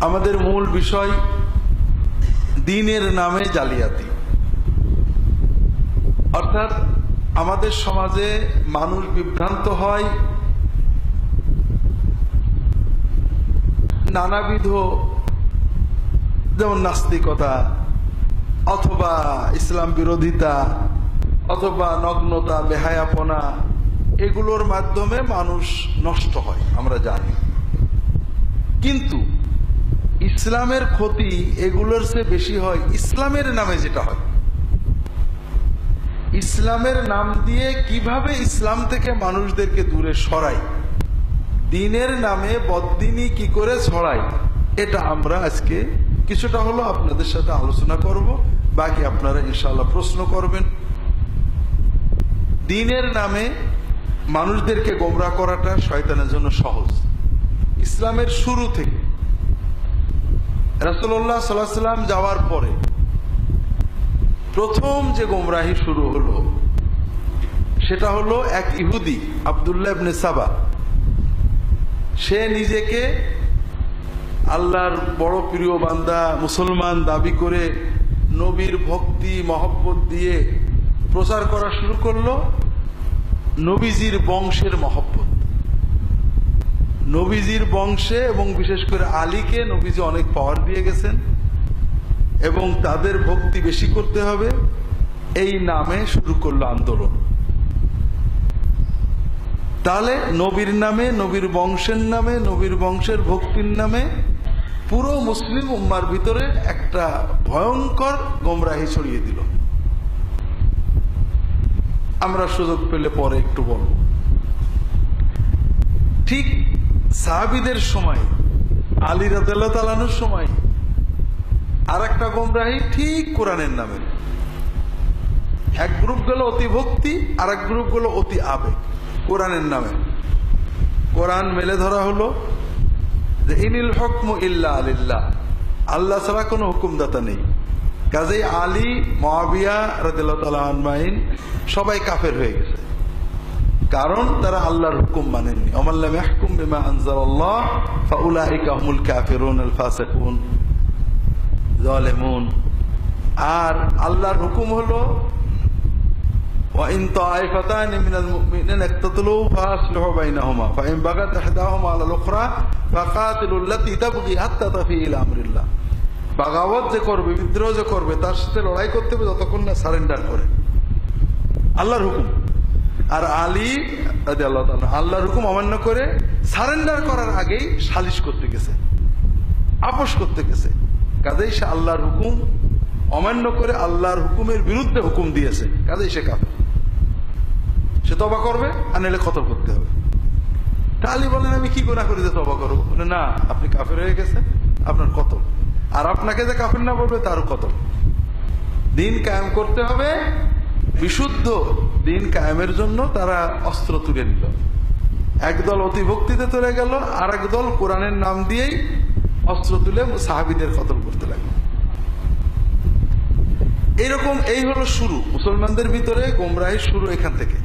আমাদের মূল বিষয় দিনের নামে জালিয়াতি। অর্থাৎ আমাদের সমাজে মানুষ বিভ্রান্ত হয়, নানাবিধ যেমন নাস্তিকতা অথবা ইসলাম বিরোধিতা অথবা নগ্নতা, বেহায়াপনা, এগুলোর মাধ্যমে মানুষ নষ্ট হয়, আমরা জানি। কিন্তু ইসলামের ক্ষতি এগুলোর চেয়ে বেশি হয় ইসলামের নামে যেটা হয়। ইসলামের নাম দিয়ে কীভাবে ইসলাম থেকে মানুষদেরকে দূরে সরাই? দিনের নামে বদিনী কি করে ছড়াই এটা আমরা আজকে কিছুটা হলো আপনাদের সাথে আলোচনা করব। বাকি আপনারা ইনশাল্লাহ প্রশ্ন করবেন। দিনের নামে মানুষদেরকে গোমরা করাটা শয়তানের জন্য সহজ। ইসলামের শুরু থেকে রাসুল্লাহ সাল্লাহ সাল্লাম যাওয়ার পরে প্রথম যে গোমরাহি শুরু হলো, সেটা হলো এক ইহুদি, আবদুল্লাহ সাবা। সে নিজেকে আল্লাহর বড় প্রিয় বান্দা, মুসলমান দাবি করে নবীর ভক্তি, মহব্বত দিয়ে প্রচার করা শুরু করল নবীজির বংশের মহব্বত। নবীজির বংশে এবং বিশেষ করে আলীকে নবীজি অনেক পাওয়ার দিয়ে গেছেন এবং তাদের ভক্তি বেশি করতে হবে। এই নামে শুরু করল আন্দোলন। তাহলে নবীর নামে, নবীর বংশের নামে, নবীর বংশের ভক্তির নামে পুরো মুসলিম উম্মার ভিতরে একটা ভয়ঙ্কর গোমরাহি ছড়িয়ে দিল। আমরা সুযোগ পেলে পরে একটু বলব। ঠিক সাহাবিদের সময়, আলী তালানোর সময় আর একটা গোমরাহি ঠিক কোরআনের নামে। এক গ্রুপ গেল অতি ভক্তি আর এক গ্রুপ গেল অতি আবেগ, কোরআনের নামে। কোরআন মেলে ধরা হলো যে, ইনিল হকম ইল্লা আলিল্লাহ, আল্লাহ ছাড়া কোনো হুকুমদাতা নেই। কাজেই আলী মহাবিয়া রাদিল্লাহমাইন সবাই কাফের হয়ে গেছে। কারণ তারা আল্লাহর হুকুম মানেননি অমাল্লাম ইয়াহকুম বিমা আনজালাল্লাহ ফাউলাইকা হুমুল কাফিরুন আল ফাসিকুন জালেমুন আর আল্লাহর হুকুম হলো وإن طائفتان من المؤمنين اقتتلوا فأصلحوا بينهما فإن بغت إحداهما على الأخرى فقاتلوا التي تبغي حتى تفيء إلى أمر الله বাগাওয়াত যে করবে বিদ্রোহ যে করবে তার সাথে লড়াই করতে হবে যতক্ষণ না সারেন্ডার করে আল্লাহর হুকুম আর আলী আল্লাহ হুকুম অমান্য করে সারেন্ডার করার আগেই সালিশ করতে গেছে, আপোষ করতে গেছে। কাজেই সে আল্লাহর হুকুম অমান্য করে আল্লাহর হুকুমের বিরুদ্ধে হুকুম দিয়েছে, কাজেই সে কাফের। সে তবা করবে আর নাহলে কতল করতে হবে। আলী বলেন, আমি কি গোনা করি যে তবা করব? না, আপনি কাফের হয়ে গেছেন, আপনার কতল আর আপনাকে যে কাফের না বলবে, তারও কতল দিন কায়েম করতে হবে বিশুদ্ধ দিন কায়েমের জন্য তারা অস্ত্র তুলে নিল। একদল অতি ভক্তিতে চলে গেল আর দল কোরআনের নাম দিয়েই অস্ত্র তুলে সাহাবিদের কতল করতে লাগল। এইরকম এই হলো শুরু। মুসলমানদের ভিতরে গোমরাহির শুরু এখান থেকে।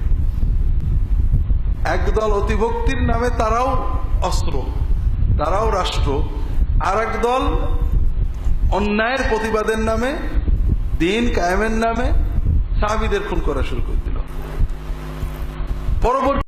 একদল অতিভক্তির নামে তারাও অস্ত্র, তারাও রাষ্ট্র আর দল অন্যায়ের প্রতিবাদের নামে, দিন কায়েমের নামে সাহাবিদের খুন করা শুরু করে দিল। পরবর্তী